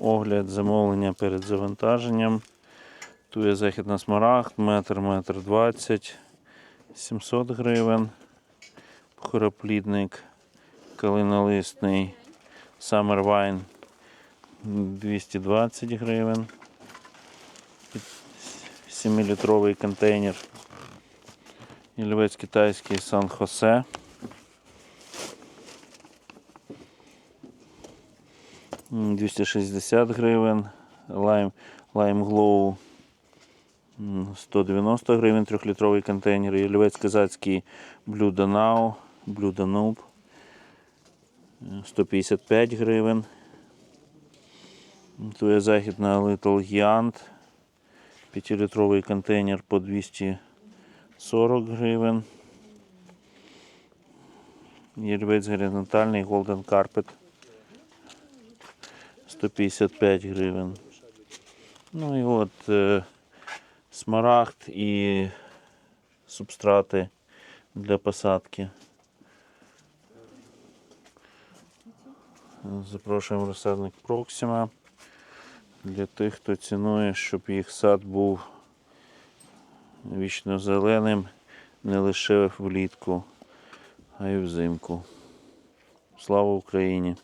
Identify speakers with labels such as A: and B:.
A: Огляд замовлення перед завантаженням. Тут є західна смарагд, метр, метр двадцять, 700 гривень. Хороплідник калинолисний Summer Wine 220 гривень. 7-літровий контейнер. Ільвець китайський Сан 260 гривень. Lime, Lime Glow 190 гривень, 3-літровий контейнер. Ільвець казацький Blue Danau, Blue Danube. 155 гривень. Тут є західна Little Giant. 5-літровий контейнер по 240 гривень. Єльвець горизонтальний Golden Carpet 155 гривень. Ну і от е, смарагд і субстрати для посадки. Запрошуємо розсадник Проксима для тих, хто цінує, щоб їх сад був вічно зеленим не лише влітку, а й взимку. Слава Україні!